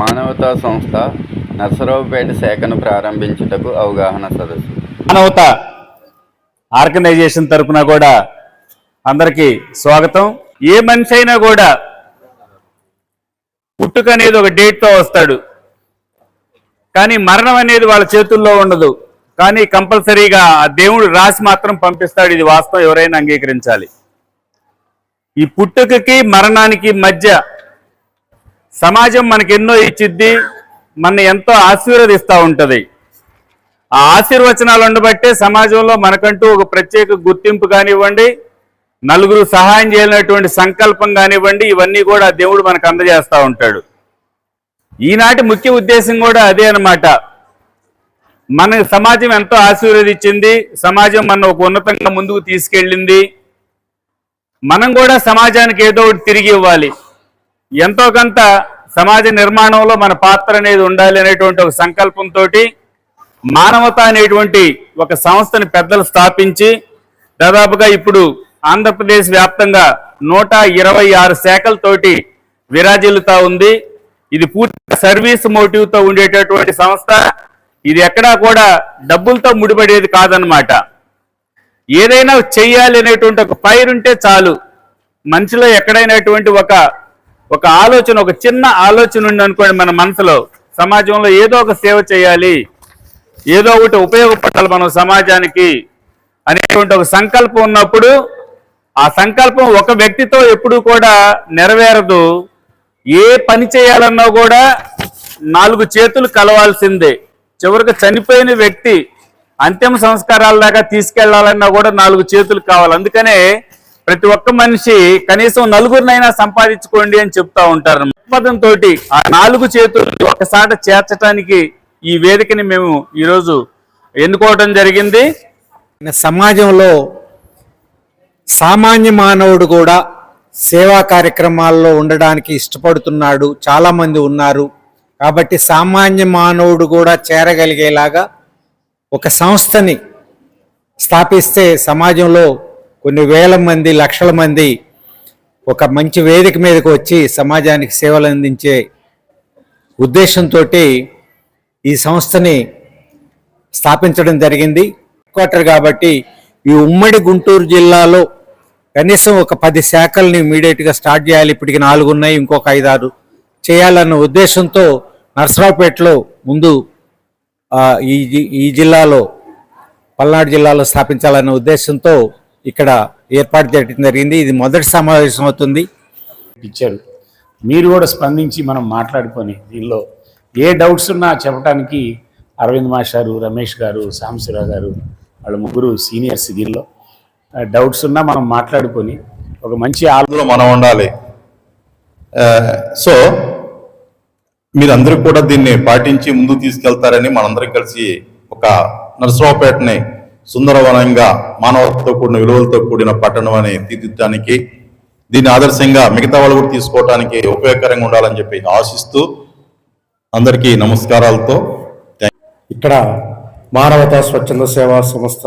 మానవతా సంస్థ నర్సరావుపేట శాఖను ప్రారంభించుటకు అవగాహన సదస్సు. మానవత ఆర్గనైజేషన్ తరపున కూడా అందరికీ స్వాగతం. ఏ మనిషి అయినా కూడా పుట్టుక అనేది ఒక డేట్తో వస్తాడు. కానీ మరణం అనేది వాళ్ళ చేతుల్లో ఉండదు. కానీ కంపల్సరీగా ఆ దేవుడు రాసి మాత్రం పంపిస్తాడు. ఇది వాస్తవం ఎవరైనా అంగీకరించాలి. ఈ పుట్టుకకి మరణానికి మధ్య సమాజం మనకి ఎన్నో ఇచ్చిద్ది మన ఎంతో ఆశీర్వదిస్తూ ఉంటుంది. ఆ ఆశీర్వచనాలు ఉండబట్టే సమాజంలో మనకంటూ ఒక ప్రత్యేక గుర్తింపు కానివ్వండి నలుగురు సహాయం చేయనటువంటి సంకల్పం కానివ్వండి ఇవన్నీ కూడా దేవుడు మనకు అందజేస్తూ ఉంటాడు. ఈనాటి ముఖ్య ఉద్దేశం కూడా అదే అన్నమాట. మన సమాజం ఎంతో ఆశీర్వదించింది సమాజం మన ఒక ఉన్నతంగా ముందుకు తీసుకెళ్ళింది. మనం కూడా సమాజానికి ఏదో ఒకటి తిరిగి ఇవ్వాలి. ఎంతో కొంత సమాజ నిర్మాణంలో మన పాత్ర అనేది ఉండాలి అనేటువంటి ఒక సంకల్పంతో మానవత అనేటువంటి ఒక సంస్థని పెద్దలు స్థాపించి దాదాపుగా ఇప్పుడు ఆంధ్రప్రదేశ్ వ్యాప్తంగా నూట ఇరవై ఆరు శాఖలతోటి విరాజిల్లుతా ఉంది. ఇది పూర్తి సర్వీస్ మోటివ్తో ఉండేటటువంటి సంస్థ. ఇది ఎక్కడా కూడా డబ్బులతో ముడిపడేది కాదనమాట ఏదైనా చెయ్యాలి అనేటువంటి ఒక ఫైర్ ఉంటే చాలు. మనిషిలో ఎక్కడైనటువంటి ఒక ఒక ఆలోచన ఒక చిన్న ఆలోచన ఉంది అనుకోండి మన మనసులో. సమాజంలో ఏదో ఒక సేవ చేయాలి. ఏదో ఒకటి ఉపయోగపడాలి మనం సమాజానికి అనేటువంటి ఒక సంకల్పం ఉన్నప్పుడు ఆ సంకల్పం ఒక వ్యక్తితో ఎప్పుడూ కూడా నెరవేరదు. ఏ పని చేయాలన్నా కూడా నాలుగు చేతులు కలవాల్సిందే. చివరికి చనిపోయిన వ్యక్తి అంతిమ సంస్కారాల దాకా తీసుకెళ్ళాలన్నా కూడా నాలుగు చేతులు కావాలి. అందుకనే ప్రతి ఒక్క మనిషి కనీసం నలుగురినైనా సంపాదించుకోండి అని చెప్తా ఉంటారు పదంతో ఆ నాలుగు చేతులు ఒకసాట చేర్చడానికి ఈ వేదికని మేము ఈరోజు ఎన్నుకోవడం జరిగింది. సమాజంలో సామాన్య మానవుడు కూడా సేవా కార్యక్రమాల్లో ఉండడానికి ఇష్టపడుతున్నాడు. చాలామంది ఉన్నారు. కాబట్టి సామాన్య మానవుడు కూడా చేరగలిగేలాగా ఒక సంస్థని స్థాపిస్తే సమాజంలో కొన్ని వేల మంది లక్షల మంది ఒక మంచి వేదిక మీదకు వచ్చి సమాజానికి సేవలు అందించే ఉద్దేశంతో ఈ సంస్థని స్థాపించడం జరిగింది. క్వార్టర్ కాబట్టి ఈ ఉమ్మడి గుంటూరు జిల్లాలో కనీసం ఒక పది శాఖల్ని ఇమీడియట్గా స్టార్ట్ చేయాలి. ఇప్పటికి నాలుగు ఉన్నాయి ఇంకొక ఐదారు చేయాలన్న ఉద్దేశంతో నర్సరావుపేటలో ముందు ఈ ఈ జిల్లాలో పల్నాడు జిల్లాలో స్థాపించాలన్న ఉద్దేశంతో ఇక్కడ ఏర్పాటు చేయడం జరిగింది. ఇది మొదటి సమావేశం అవుతుంది. ఇచ్చారు. మీరు కూడా స్పందించి మనం మాట్లాడుకొని దీనిలో ఏ డౌట్స్ ఉన్నా చెప్పడానికి అరవింద్ మాస్టారు రమేష్ గారు సాంబశివరావు గారు వాళ్ళ ముగ్గురు సీనియర్స్ దీనిలో. డౌట్స్ ఉన్నా మనం మాట్లాడుకొని ఒక మంచి ఆలో మనం ఉండాలి. సో మీరందరూ కూడా దీన్ని పాటించి ముందుకు తీసుకెళ్తారని మనందరం కలిసి ఒక నరసరావుపేటని సుందరవనంగా మానవతతో కూడిన విలువలతో కూడిన పట్టణం అని తీర్చిదిద్దడానికి దీన్ని ఆదర్శంగా మిగతా వాళ్ళు కూడా తీసుకోవడానికి ఉపయోగకరంగా ఉండాలని చెప్పి ఆశిస్తూ అందరికీ నమస్కారాలతో ఇక్కడ మానవతా స్వచ్ఛంద సేవా సంస్థ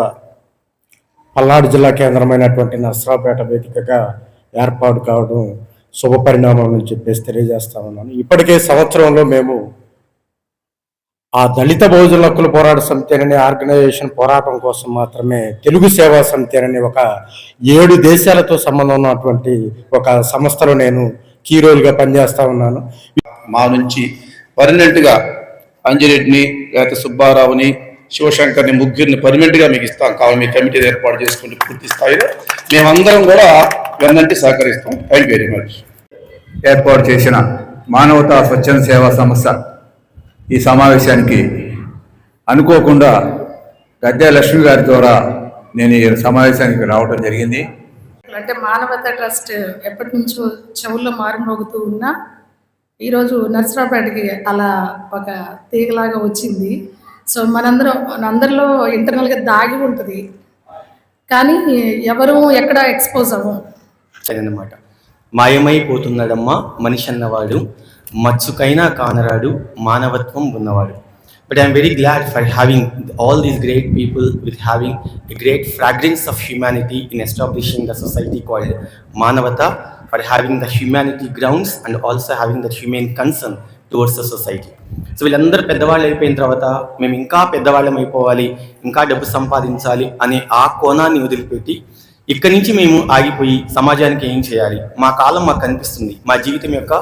పల్నాడు జిల్లా కేంద్రమైనటువంటి నర్సరావుపేట వేదికగా ఏర్పాటు కావడం శుభపరిణామం అని చెప్పేసి తెలియజేస్తా ఉన్నాను. ఇప్పటికే సంవత్సరంలో మేము ఆ దళిత బహుజన హక్కుల పోరాట సమితి అనే ఆర్గనైజేషన్ పోరాటం కోసం మాత్రమే తెలుగు సేవా సమితి అనే ఒక ఏడు దేశాలతో సంబంధం ఉన్నటువంటి ఒక సంస్థలో నేను కీ రోల్గా పనిచేస్తా ఉన్నాను. మా నుంచి పర్మనెంట్గా అంజిరెడ్డిని లేకపోతే సుబ్బారావుని శివశంకర్ని ముగ్గురిని పర్మనెంట్గా మీకు ఇస్తాం. కావాలి మీ కమిటీ ఏర్పాటు చేసుకుంటే పూర్తి స్థాయిలో మేమందరం కూడా వెన్నంటి సహకరిస్తాం. Thank very much. ఏర్పాటు చేసిన మానవతా స్వచ్ఛంద సేవా సంస్థ ఈ సమావేశానికి అనుకోకుండా గద్దె లక్ష్మి గారి ద్వారా నేను ఈ సమావేశానికి రావడం జరిగింది. అంటే మానవత ట్రస్ట్ ఎప్పటి నుంచో చెవుల్లో మారుమోగుతూ ఉన్నా ఈరోజు నర్సరావుపేటకి అలా ఒక తీగలాగా వచ్చింది. సో మనందరం మనందరిలో ఇంటర్నల్గా దాగి ఉంటుంది. కానీ ఎవరు ఎక్కడ ఎక్స్పోజ్ అవ్వం అనమాట మాయమైపోతున్నాడమ్మా మనిషి అన్నవాడు. మచ్చుకైనా కానరాడు మానవత్వం ఉన్నవాడు. But I'm very glad for having all these great people with having a great fragrance of humanity in establishing the society called Manavata for having the humanity grounds and also having the human concern towards the society so వీళ్ళందరూ పెద్దవాళ్ళు అయిపోయిన తర్వాత మేము ఇంకా పెద్దవాళ్ళం అయిపోవాలి ఇంకా డబ్బు సంపాదించాలి అనే ఆ కోణాన్ని వదిలిపెట్టి ఇక్కడి నుంచి మేము ఆగిపోయి సమాజానికి ఏం చేయాలి? మా కాలం మాకు కనిపిస్తుంది. మా జీవితం యొక్క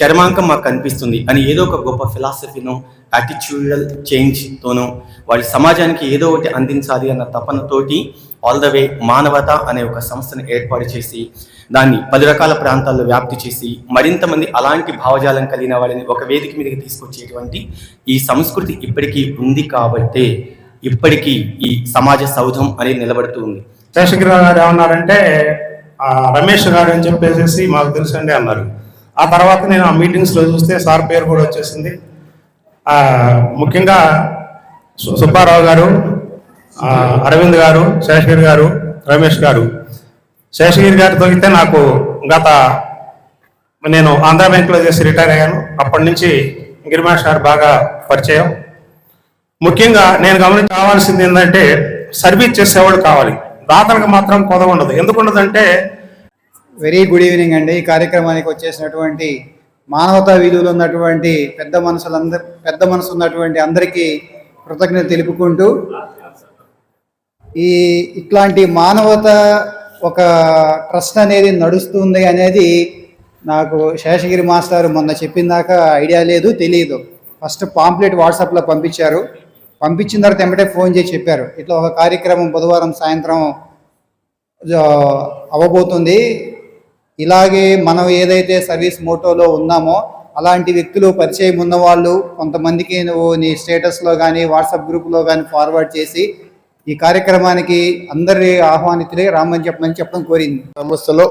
చర్మాంకం మాకు కనిపిస్తుంది. అని ఏదో ఒక గొప్ప ఫిలాసఫీనో యాటిట్యూడల్ చేంజ్తోనో వాళ్ళ సమాజానికి ఏదో ఒకటి అందించాలి అన్న తపనతోటి ఆల్ ద వే మానవత అనే ఒక సంస్థను ఏర్పాటు చేసి దాన్ని పది రకాల ప్రాంతాల్లో వ్యాప్తి చేసి మరింత మంది అలాంటి భావజాలం కలిగిన వాళ్ళని ఒక వేదిక మీదకి తీసుకొచ్చేటువంటి ఈ సంస్కృతి ఇప్పటికీ ఉంది కాబట్టే ఇప్పటికీ ఈ సమాజ సౌధం అనేది నిలబడుతూ ఉంది. శేషగిరిరావు గారు ఏమన్నారంటే రమేష్ గారు అని చెప్పేసి మాకు తెలుసండి అన్నారు. ఆ తర్వాత నేను ఆ మీటింగ్స్లో చూస్తే సార్ పేరు కూడా వచ్చేసింది. ముఖ్యంగా సుబ్బారావు గారు అరవింద్ గారు శేషగిరి గారు రమేష్ గారు. శేషగిరి గారితో అయితే నాకు గత నేను ఆంధ్ర బ్యాంక్లో చేసి రిటైర్ అయ్యాను. అప్పటి నుంచి గిరిమాష్ గారు బాగా పరిచయం. ముఖ్యంగా నేను గమనించ కావాల్సింది ఏంటంటే సర్వీస్ చేసేవాడు కావాలి. దాతలకు మాత్రం కొద ఉండదు ఎందుకు ఉండదంటే వెరీ గుడ్ ఈవినింగ్ అండి. ఈ కార్యక్రమానికి వచ్చేసినటువంటి మానవతా విలువలు ఉన్నటువంటి పెద్ద మనసులందరి పెద్ద మనసు ఉన్నటువంటి అందరికీ కృతజ్ఞత తెలుపుకుంటూ ఈ ఇట్లాంటి మానవత ఒక ట్రస్ట్ అనేది నడుస్తుంది అనేది నాకు శేషగిరి మాస్టర్ మొన్న చెప్పిన దాకా ఐడియా లేదు తెలియదు. ఫస్ట్ పాంప్లెట్ వాట్సాప్లో పంపించారు. పంపించిన తర్వాత వెంబటే ఫోన్ చేసి చెప్పారు. ఇట్లా ఒక కార్యక్రమం బుధవారం సాయంత్రం అవ్వబోతుంది ఇలాగే మనం ఏదైతే సర్వీస్ మోటోలో ఉన్నామో అలాంటి వ్యక్తులు పరిచయం ఉన్నవాళ్ళు కొంతమందికి నువ్వు నీ స్టేటస్లో కానీ వాట్సాప్ గ్రూప్లో కానీ ఫార్వర్డ్ చేసి ఈ కార్యక్రమానికి అందరి ఆహ్వానితులే రామని చెప్పమని చెప్పడం కోరింది. సంస్థలో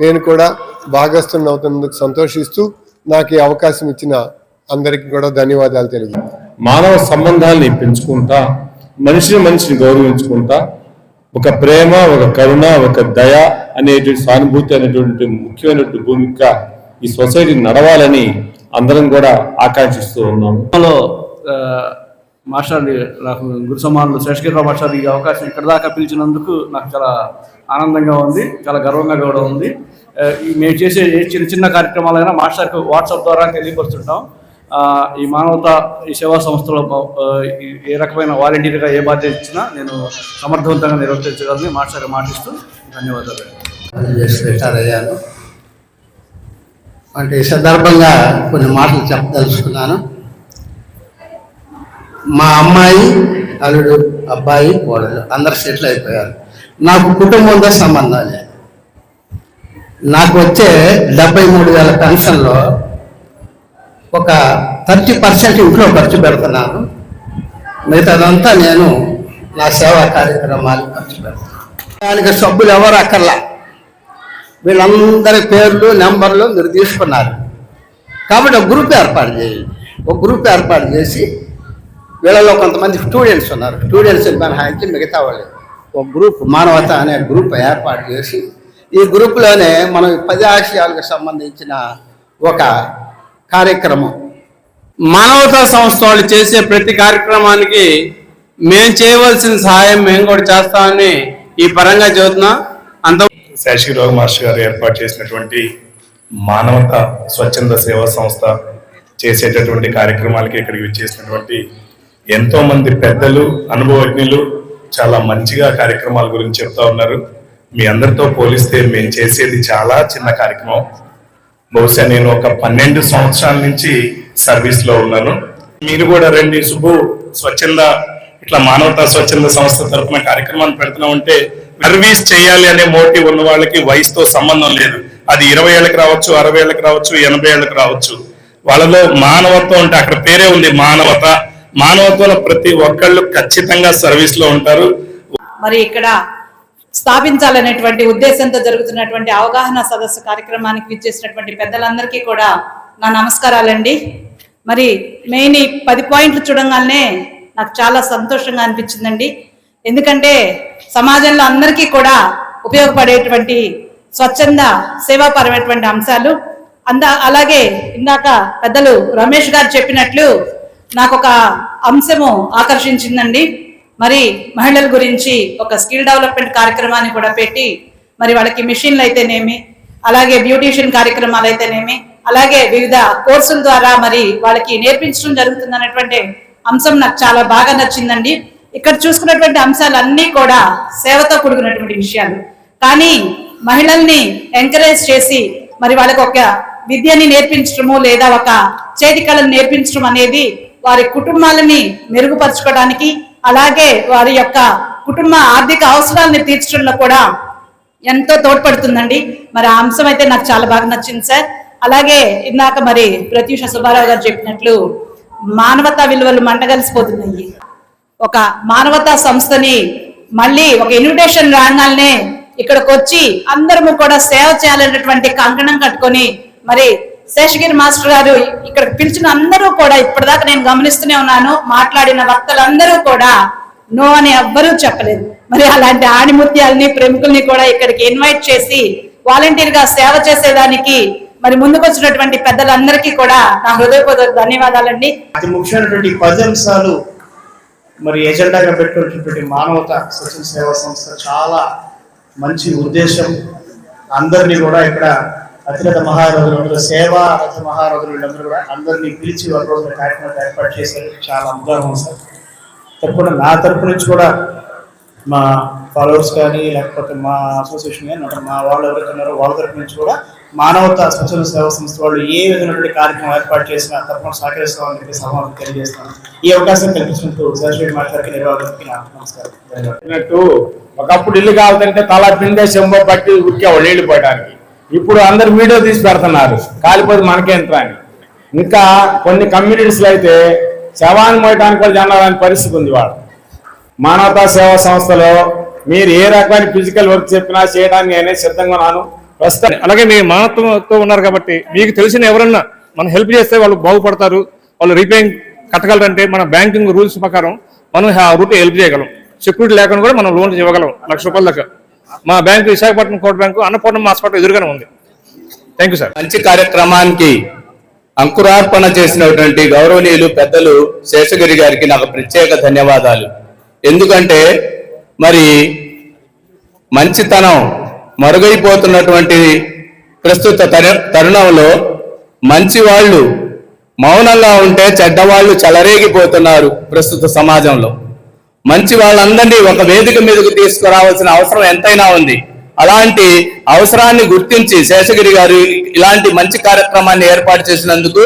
నేను కూడా భాగస్థుని అవుతున్నందుకు సంతోషిస్తూ నాకు ఈ అవకాశం ఇచ్చిన అందరికీ కూడా ధన్యవాదాలు తెలియజేస్తాను మానవ సంబంధాల్ని పెంచుకుంటా మనిషిని మనిషిని గౌరవించుకుంటా ఒక ప్రేమ ఒక కరుణ ఒక దయ అనేటువంటి సానుభూతి అనేటువంటి ముఖ్యమైనటువంటి భూమిక ఈ సొసైటీ నడవాలని అందరం కూడా ఆకాంక్షిస్తూ ఉన్నాము. లో మాస్టర్ నాకు గురు సమానులు శేషగిరిరావు మాస్టర్ ఈ అవకాశం ఇక్కడ దాకా పిలిచినందుకు నాకు చాలా ఆనందంగా ఉంది చాలా గర్వంగా కూడా ఉంది. ఈ మేము చేసే ఏ చిన్న చిన్న కార్యక్రమాలైనా మాస్టర్కి వాట్సాప్ ద్వారా తెలియపరుస్తుంటాం. ఈ మానవత ఈ సేవా సంస్థలో ఏ రకమైన వాలంటీర్గా ఏ బాధ్యత ఇచ్చినా నేను సమర్థవంతంగా నిర్వర్తించగలని మాట్లాడి మాటిస్తూ ధన్యవాదాలు. రిటైర్ అయ్యాను అంటే ఈ సందర్భంగా కొన్ని మాటలు చెప్పదలుచుకున్నాను. మా అమ్మాయి అల్లుడు అబ్బాయి కోడలు అందరు సెటిల్ అయిపోయారు. నాకు కుటుంబంతో సంబంధాలే. నాకు వచ్చే డెబ్బై మూడు వేల పెన్షన్లో ఒక థర్టీ పర్సెంట్ ఇంట్లో ఖర్చు పెడుతున్నాను. మిగతాదంతా నేను నా సేవా కార్యక్రమాలు ఖర్చు పెడతాను దానికి సబ్బులు ఎవరు అక్కర్లా? వీళ్ళందరి పేర్లు నెంబర్లు మీరు తీసుకున్నారు. కాబట్టి ఒక గ్రూప్ ఏర్పాటు చేయండి. ఒక గ్రూప్ ఏర్పాటు చేసి వీళ్ళలో కొంతమంది స్టూడెంట్స్ ఉన్నారు. స్టూడెంట్స్ మినహాయించి మిగతా వాళ్ళు ఒక గ్రూప్ మానవత అనే గ్రూప్ ఏర్పాటు చేసి ఈ గ్రూప్లోనే మనం పది ఆశయాలకు సంబంధించిన ఒక కార్యక్రమం. మానవతా సంస్థ వాళ్ళు చేసే ప్రతి కార్యక్రమానికి మేము చేయవలసిన సహాయం మేము కూడా చేస్తామని ఈ పరంగా చెబుతున్నాం. అంత శేషగిరిరావు మాస్టర్ గారు ఏర్పాటు చేసినటువంటి మానవత స్వచ్ఛంద సేవా సంస్థ చేసేటటువంటి కార్యక్రమాలకి ఇక్కడికి విచ్చేసినటువంటి ఎంతో మంది పెద్దలు అనుభవజ్ఞులు చాలా మంచిగా కార్యక్రమాల గురించి చెప్తా ఉన్నారు. మీ అందరితో పోలిస్తే మేము చేసేది చాలా చిన్న కార్యక్రమం. బహుశా నేను ఒక పన్నెండు సంవత్సరాల నుంచి సర్వీస్లో ఉన్నాను. మీరు కూడా రండి శుభు స్వచ్ఛంద ఇట్లా మానవతా స్వచ్ఛంద సంస్థ తరఫున కార్యక్రమాన్ని పెడుతున్నాం అంటే సర్వీస్ చేయాలి అనే మోటివ్ ఉన్న వాళ్ళకి వయసుతో సంబంధం లేదు. అది ఇరవై ఏళ్ళకి రావచ్చు అరవై ఏళ్ళకి రావచ్చు ఎనభై ఏళ్ళకి రావచ్చు. వాళ్ళలో మానవత్వం అంటే అక్కడ పేరే ఉంది మానవత. మానవత్వంలో ప్రతి ఒక్కళ్ళు ఖచ్చితంగా సర్వీస్లో ఉంటారు. మరి ఇక్కడ స్థాపించాలనేటువంటి ఉద్దేశంతో జరుగుతున్నటువంటి అవగాహన సదస్సు కార్యక్రమానికి విచ్చేసినటువంటి పెద్దలందరికీ కూడా నా నమస్కారాలండి. మరి మెయిన్ ఈ పది పాయింట్లు చూడంగానే నాకు చాలా సంతోషంగా అనిపించిందండి. ఎందుకంటే సమాజంలో అందరికీ కూడా ఉపయోగపడేటువంటి స్వచ్ఛంద సేవాపరమైనటువంటి అంశాలు. అంద అలాగే ఇందాక పెద్దలు రమేష్ గారు చెప్పినట్లు నాకు ఒక అంశము ఆకర్షించిందండి. మరి మహిళల గురించి ఒక స్కిల్ డెవలప్మెంట్ కార్యక్రమాన్ని కూడా పెట్టి మరి వాళ్ళకి మిషన్లు అయితేనేమి అలాగే బ్యూటీషియన్ కార్యక్రమాలు అయితేనేమి అలాగే వివిధ కోర్సుల ద్వారా మరి వాళ్ళకి నేర్పించడం జరుగుతుంది అనేటువంటి అంశం నాకు చాలా బాగా నచ్చిందండి. ఇక్కడ చూసుకున్నటువంటి అంశాలన్నీ కూడా సేవతో కూడుకున్నటువంటి విషయాలు. కానీ మహిళల్ని ఎంకరేజ్ చేసి మరి వాళ్ళకి ఒక విద్యని నేర్పించడము లేదా ఒక చేతి కళను నేర్పించడం అనేది వారి కుటుంబాలని మెరుగుపరచుకోవడానికి అలాగే వారి యొక్క కుటుంబ ఆర్థిక అవసరాలను తీర్చడంలో కూడా ఎంతో తోడ్పడుతుందండి. మరి ఆ అంశం అయితే నాకు చాలా బాగా నచ్చింది సార్. అలాగే ఇందాక మరి ప్రత్యూష సుబ్బారావు గారు చెప్పినట్లు మానవతా విలువలు మంటగలిసిపోతున్నాయి ఒక మానవతా సంస్థని మళ్ళీ ఒక ఇన్విటేషన్ రాగానే ఇక్కడికి వచ్చి అందరము కూడా సేవ చేయాలనేటువంటి కంకణం కట్టుకొని మరి శేషగిరి మాస్టర్ గారు ఇక్కడ పిలిచిన అందరూ కూడా ఇప్పటిదాకా నేను గమనిస్తూనే ఉన్నాను మాట్లాడిన వక్తలందరూ కూడా నో అని ఎవ్వరూ చెప్పలేదు. మరి అలాంటి ఆణిముత్యాలని ప్రముఖుల్ని కూడా ఇక్కడికి ఇన్వైట్ చేసి వాలంటీర్గా సేవ చేసేదానికి మరి ముందుకు వచ్చినటువంటి పెద్దలందరికీ కూడా నా హృదయపూర్వక ధన్యవాదాలండి. అతి ముఖ్యమైనటువంటి పది అంశాలు మరి ఎజెండాగా పెట్టుకున్నటువంటి మానవత స్వచ్ఛంద సేవా సంస్థ చాలా మంచి ఉద్దేశం. అందరినీ కూడా ఇక్కడ అతిరథ మహారథులు అందరూ సేవా రథ మహారథులు వీళ్ళందరూ కూడా అందరినీ పిలిచి ఒక రోజు కార్యక్రమం ఏర్పాటు చేశారు. చాలా అనుగ్రహం ఉంది సార్. తప్పకుండా నా తరపు నుంచి కూడా మా ఫాలోవర్స్ కానీ లేకపోతే మా అసోసియేషన్ కానీ మా వాళ్ళు ఎవరైతే ఉన్నారో వాళ్ళ తరపు నుంచి కూడా మానవత స్వచ్ఛంద సేవా సంస్థ వాళ్ళు ఏ విధమైనటువంటి కార్యక్రమం ఏర్పాటు చేసినా తప్పకుండా సహకరిస్తామని చెప్పి సమాధానం తెలియజేస్తాను. ఈ అవకాశం కల్పించినందుకు శాశ్వత మాట్లాడికి నిర్వాహకులకి నా నమస్కారం ఒకప్పుడు ఇల్లు కావాలంటే తల పిండే చెంబ పట్టి ఉరికే వాళ్ళు పోయడానికి. ఇప్పుడు అందరు వీడియో తీసి పెడుతున్నారు. కాలిపోతే మనకేంత అని. ఇంకా కొన్ని కమ్యూనిటీస్లో అయితే శవాన్ని మోయటానికి కూడా జనాలని పరిస్థితి ఉంది వాళ్ళు మానవతా సేవా సంస్థలో మీరు ఏ రకమైన ఫిజికల్ వర్క్ చెప్పినా చేయడానికి నేనే సిద్ధంగా ఉన్నాను. ప్రస్తుతం అలాగే మీ మానవత్వంతో ఉన్నారు కాబట్టి మీకు తెలిసిన ఎవరన్నా మనం హెల్ప్ చేస్తే వాళ్ళు బాగుపడతారు వాళ్ళు రీపేయింగ్ కట్టగలరంటే మన బ్యాంకింగ్ రూల్స్ ప్రకారం మనం ఆ రూట్ హెల్ప్ చేయగలం. సెక్యూరిటీ లేకుండా కూడా మనం లోన్ ఇవ్వగలం. లక్ష రూపాయల దాకా. మా బ్యాంకు విశాఖపట్నం కోట బ్యాంకు అన్నపూర్ణ హాస్పిటల్ ఎదురుగానే ఉంది. థ్యాంక్ యూ సార్ మంచి కార్యక్రమానికి అంకురార్పణ చేసినటువంటి గౌరవనీయులు పెద్దలు శేషగిరి గారికి నాకు ప్రత్యేక ధన్యవాదాలు. ఎందుకంటే మరి మంచితనం మరుగైపోతున్నటువంటి ప్రస్తుత తరుణంలో మంచి వాళ్ళు మౌనంగా ఉంటే చెడ్డవాళ్ళు చెలరేగిపోతున్నారు ప్రస్తుత సమాజంలో. మంచి వాళ్ళందరినీ ఒక వేదిక మీదకు తీసుకురావాల్సిన అవసరం ఎంతైనా ఉంది. అలాంటి అవసరాన్ని గుర్తించి శేషగిరి గారు ఇలాంటి మంచి కార్యక్రమాన్ని ఏర్పాటు చేసినందుకు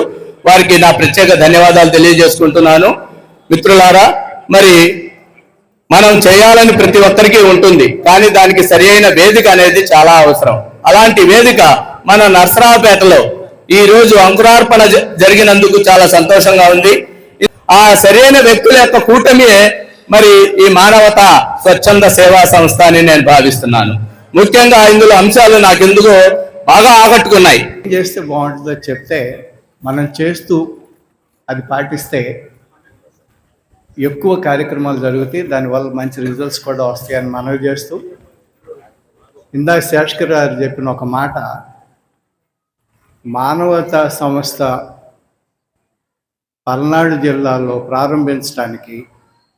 వారికి నా ప్రత్యేక ధన్యవాదాలు తెలియజేసుకుంటున్నాను. మిత్రులారా మరి మనం చేయాలని ప్రతి ఒక్కరికి ఉంటుంది కానీ దానికి సరియైన వేదిక అనేది చాలా అవసరం. అలాంటి వేదిక మన నర్సరావుపేటలో ఈ రోజు అంకురార్పణ జ- జరిగినందుకు చాలా సంతోషంగా ఉంది. ఆ సరైన వ్యక్తుల యొక్క కూటమియే మరి ఈ మానవత స్వచ్ఛంద సేవా సంస్థ అని నేను భావిస్తున్నాను. ముఖ్యంగా ఇందులో అంశాలు నాకు ఎందుకో బాగా ఆకట్టుకున్నాయి. చేస్తే బాగుంటుందో చెప్తే మనం చేస్తూ అది పాటిస్తే ఎక్కువ కార్యక్రమాలు జరుగుతాయి దానివల్ల మంచి రిజల్ట్స్ కూడా వస్తాయని మనవి చేస్తూ. ఇందాక శేషకర్ గారు చెప్పిన ఒక మాట మానవతా సంస్థ పల్నాడు జిల్లాలో ప్రారంభించడానికి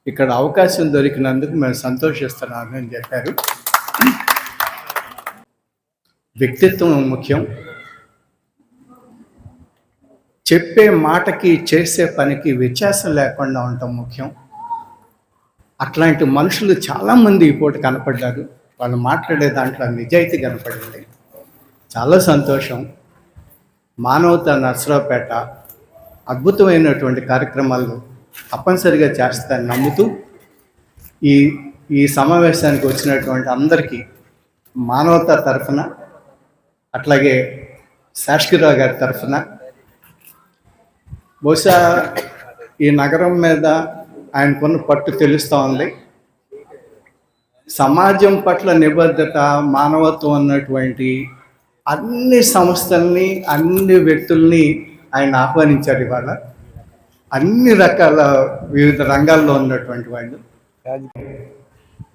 ఇక్కడ అవకాశం దొరికినందుకు మేము సంతోషిస్తున్నాను అని చెప్పారు. వ్యక్తిత్వం ముఖ్యం. చెప్పే మాటకి చేసే పనికి వ్యత్యాసం లేకుండా ఉండటం ముఖ్యం. అట్లాంటి మనుషులు చాలామంది ఈ పూట కనపడ్డారు. వాళ్ళు మాట్లాడే దాంట్లో నిజాయితీ కనపడింది. చాలా సంతోషం. మానవత నర్సరావుపేట అద్భుతమైనటువంటి కార్యక్రమాలు తప్పనిసరిగా చేస్తారని నమ్ముతూ ఈ ఈ సమావేశానికి వచ్చినటువంటి అందరికీ మానవత తరఫున అట్లాగే శాస్త్రిరావు గారి తరఫున బహుశా ఈ నగరం మీద ఆయనకున్న పట్టు తెలుస్తూ ఉంది. సమాజం పట్ల నిబద్ధత మానవత్వం అన్నటువంటి అన్ని సంస్థల్ని అన్ని వ్యక్తుల్ని ఆయన ఆహ్వానించారు ఇవాళ. అన్ని రకాల వివిధ రంగాల్లో ఉన్నటువంటి వాళ్ళు.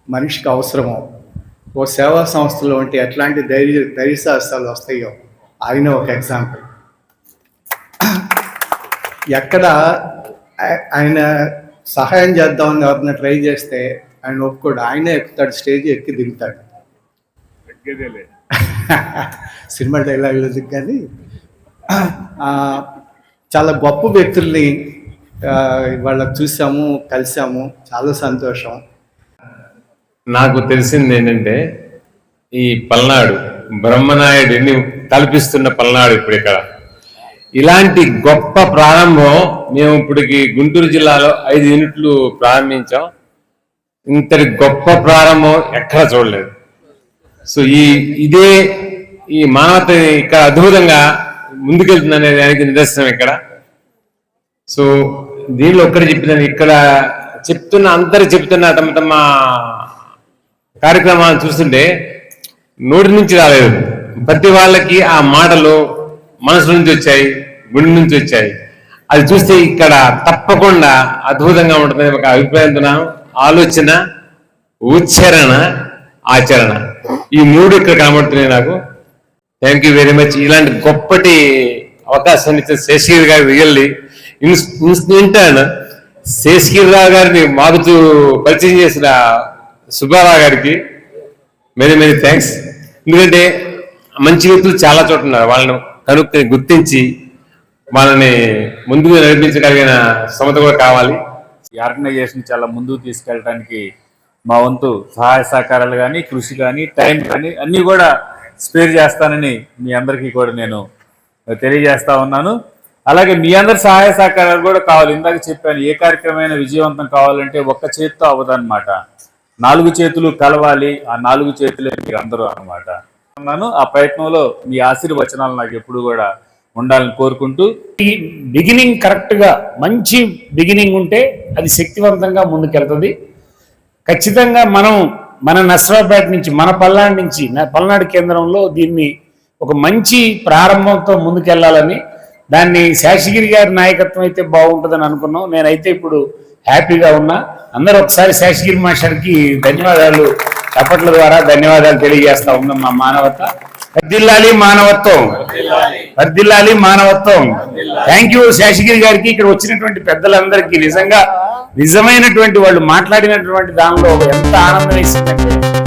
మనిషికి అవసరమో ఓ సేవా సంస్థలో ఉంటే ఎట్లాంటి ధైర్య ధైర్య సాహసాలు వస్తాయో ఆయన ఒక ఎగ్జాంపుల్. ఎక్కడ ఆయన సహాయం చేద్దామని ఎవరిని ట్రై చేస్తే ఆయన ఒప్పుకోడు. ఆయనే ఎక్కుతాడు స్టేజ్ ఎక్కి దిగుతాడు. సినిమా డైలాగులు కానీ చాలా గొప్ప వ్యక్తుల్ని ఇవాళ చూసాము కలిసాము. చాలా సంతోషం. నాకు తెలిసింది ఏంటంటే ఈ పల్నాడు బ్రహ్మనాయుడిని తలపిస్తున్న పల్నాడు ఇప్పుడు ఇక్కడ. ఇలాంటి గొప్ప ప్రారంభం మేము ఇప్పటికి గుంటూరు జిల్లాలో ఐదు యూనిట్లు ప్రారంభించాం. ఇంతటి గొప్ప ప్రారంభం ఎక్కడ చూడలేదు. సో ఈ ఇదే ఈ మానవత ఇక్కడ అద్భుతంగా ముందుకెళ్తుంది అనే దానికి నిదర్శనం ఇక్కడ. సో దీనిలో ఒక్కటి చెప్పిన ఇక్కడ చెప్తున్న అందరు చెప్తున్న తమ తమ కార్యక్రమాలను చూస్తుంటే నోటి నుంచి రాలేదు. ప్రతి వాళ్ళకి ఆ మాటలు మనసు నుంచి వచ్చాయి గుండె నుంచి వచ్చాయి. అది చూస్తే ఇక్కడ తప్పకుండా అద్భుతంగా ఉంటుంది ఒక అభిప్రాయంతో ఆలోచన ఉచ్చారణ ఆచరణ. ఈ మూడు ఇక్కడ కనబడుతున్నాయి నాకు. థ్యాంక్ యూ వెరీ మచ్ ఇలాంటి గొప్పటి అవకాశాన్ని ఇచ్చిన శేషగిరి గారు రియల్లీ ఇంటర్న్ శేషగిరి రావు గారిని మారుతూ పరిచయం చేసిన సుబ్బారావు గారికి మెనీ మెనీ థ్యాంక్స్ ఎందుకంటే మంచి వ్యక్తులు చాలా చోట్ల ఉన్నారు. వాళ్ళని కనుక్కొని గుర్తించి వాళ్ళని ముందుకు నడిపించగలిగిన సమత కూడా కావాలి. ఈ ఆర్గనైజేషన్ చాలా ముందుకు తీసుకెళ్ళడానికి మా వంతు సహాయ సహకారాలు కానీ కృషి కానీ టైం కానీ అన్నీ కూడా స్పేర్ చేస్తానని మీ అందరికీ కూడా నేను తెలియజేస్తా ఉన్నాను. అలాగే మీ అందరి సహాయ సహకారాలు కూడా కావాలి. ఇందాక చెప్పాను ఏ కార్యక్రమమైన విజయవంతం కావాలంటే ఒక్క చేతితో అవ్వదన్నమాట. నాలుగు చేతులు కలవాలి ఆ నాలుగు చేతులే మీరు అందరూ అనమాట అన్నాను ఆ ప్రయత్నంలో మీ ఆశీర్వచనాలు నాకు ఎప్పుడు కూడా ఉండాలని కోరుకుంటూ. ఈ బిగినింగ్ కరెక్ట్గా మంచి బిగినింగ్ ఉంటే అది శక్తివంతంగా ముందుకెళ్తుంది. ఖచ్చితంగా మనం మన నసరాపేట నుంచి మన పల్నాడు నుంచి పల్నాడు కేంద్రంలో దీన్ని ఒక మంచి ప్రారంభంతో ముందుకెళ్ళాలని దాన్ని శేషగిరి గారి నాయకత్వం అయితే బాగుంటుందని అనుకున్నాం. నేనైతే ఇప్పుడు హ్యాపీగా ఉన్నా. అందరూ ఒకసారి శేషగిరి మాస్టర్కి ధన్యవాదాలు. చప్పట్ల ద్వారా ధన్యవాదాలు తెలియజేస్తా ఉన్నాం మా మానవత వర్దిల్లాలి మానవత్వం. వర్దిల్లాలి మానవత్వం. థ్యాంక్ యూ శేషగిరి గారికి. ఇక్కడ వచ్చినటువంటి పెద్దలందరికీ నిజంగా నిజమైనటువంటి వాళ్ళు మాట్లాడినటువంటి దానిలో ఎంత ఆనందం వేసిందంటే